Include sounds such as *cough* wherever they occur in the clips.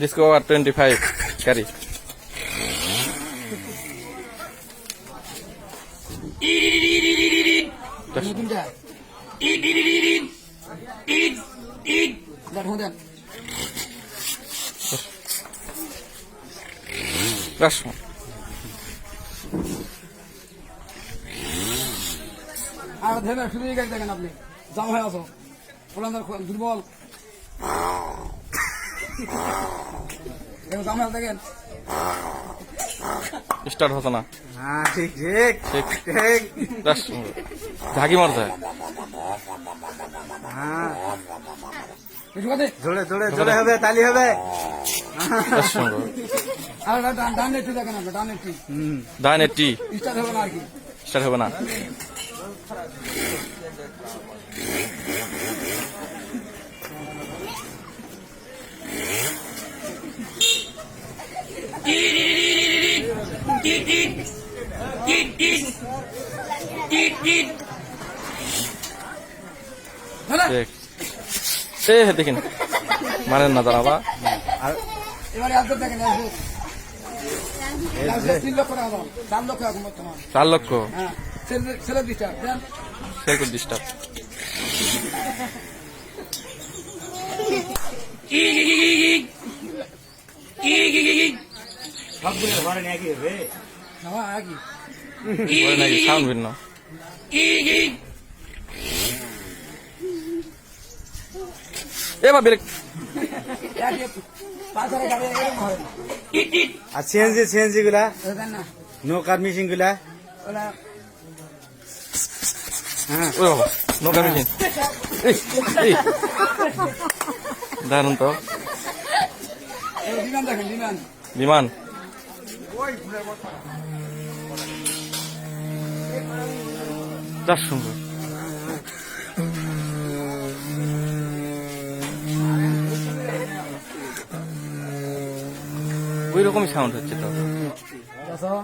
Discover twenty five দেখ ব্যাস আর ধরে, শুধু গাড়ি দেখেন আপনি? জাম হয়ে আসো। দুর্বল। স্টার্ট হতো না। হ্যাঁ ঝাঁকি মারতে হ্যাঁ। জোরে জোরে জোরে হবে তালি হবে। ডান স্টার্ট হবে না। দেখিন। মানেন না দাম চার লক্ষ এখন বর্তমান। চার *laughs* সবগুলো ঘরে নিয়ে কি হবে সাউন্ড ভিন্ন এবার ব্রেক আর সিএনজি সিএনজি গুলা নৌকার মেশিনগুলা ওরা হ্যাঁ ওই বাবা নৌকা মেশিন। দারুণ তো বিমান ওই রকমই সাউন্ড হচ্ছে তো। দেখো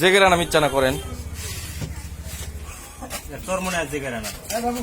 জেগেরা নাম ইচ্ছা না করেন। তোর মনে কেন এই বাবু।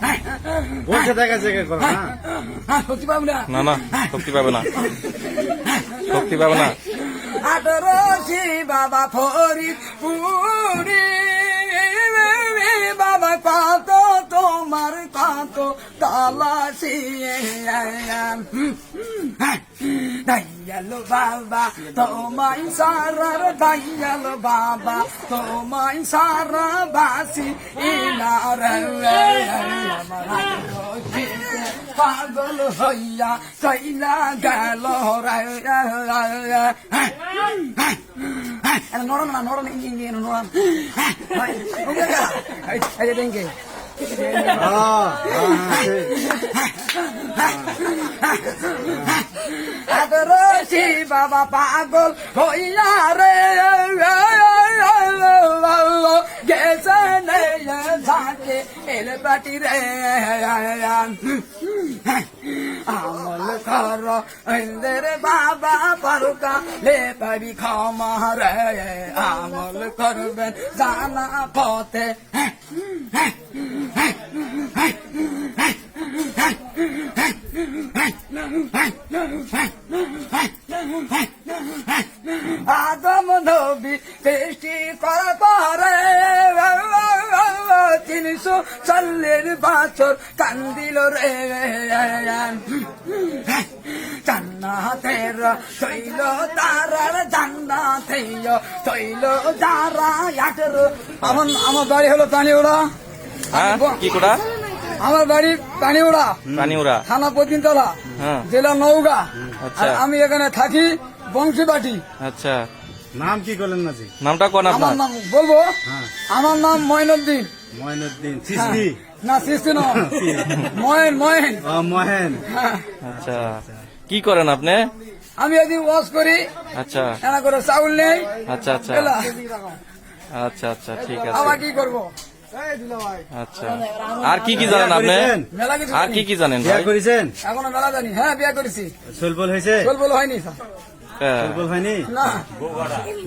কাউয়া বসে থাকা জায়গা করো না শক্তি পাবো না। না না শক্তি পাবে না। শক্তি পাবে না। আদরসি বাবা ফরিদ পুরি। বাবা কত তোমার কত তালাশি। দাইয়ালো বাবা তোমায় সারার দাইয়ালো বাবা তোমায় সারা বাসি ইনার পাগল হইয়া চইলা গেল নড়ন না নড়ন ইঞ্জিন দিয়ে হ্যাঁ, হ্যাঁ, বাবা পাগল হইয়া রে। গেছে ঝাঁকে এলে পাটি রে। আমল কর রে বাবা পারুকা লে পাবি ক্ষমা রে। আমল করবেন জানা পথে। আদম নবী সৃষ্টি কর করে তিনশো চল্লিশ বছর কান্দিল রে। জান্নাতের তৈল তারার জান্নাতেই তৈল যারা আমার আমার বাড়ি হলো পানিউড়া হ্যাঁ কি কোটা? আমার বাড়ি পানিউড়া পানিউড়া থানা পতিনতলা হ্যাঁ। জেলা নৌগা আচ্ছা। আর আমি এখানে থাকি বংশীবাটি। আচ্ছা। নাম কি করলেন নাজি নামটা কোন আমার আপনার? নাম বলব? হ্যাঁ। আমার নাম ময়নুদ্দিন ময়নুদ্দিন সিসি না সৃষ্টি ন ময়ন মহেন হ্যাঁ। আচ্ছা। কি করেন আপনি? আমি একদিন ওয়াশ করি। আচ্ছা। এনা করে চাউল নেই। আচ্ছা আচ্ছা। আচ্ছা আচ্ছা ঠিক আবার আছে কি করব? আচ্ছা। আর কি কি জানেন আপনি? আর কি কি জানেন বিয়া করেছেন? এখনও মেলা জানি। হ্যাঁ বিয়া করেছি। সোলপল হয়েছে? বল বল হয়নি স্যার। হ্যাঁ। হয়নি? না।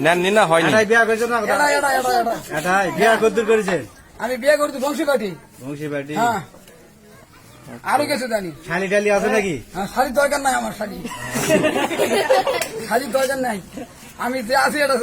নেননি না হয়নি? বিয়া করেছেন না এটা এটা এটা এটা বিয়া কদ্দুর করেছেন? আমি বিয়ে করছি বংশী কাঠি বংশী বাটি হ্যাঁ। আরও কিছু জানি। শালি টালি আছে নাকি? হ্যাঁ, শাড়ির দরকার নাই আমার শাড়ি *laughs* শাড়ির দরকার নাই। আমি যে আছি এটা।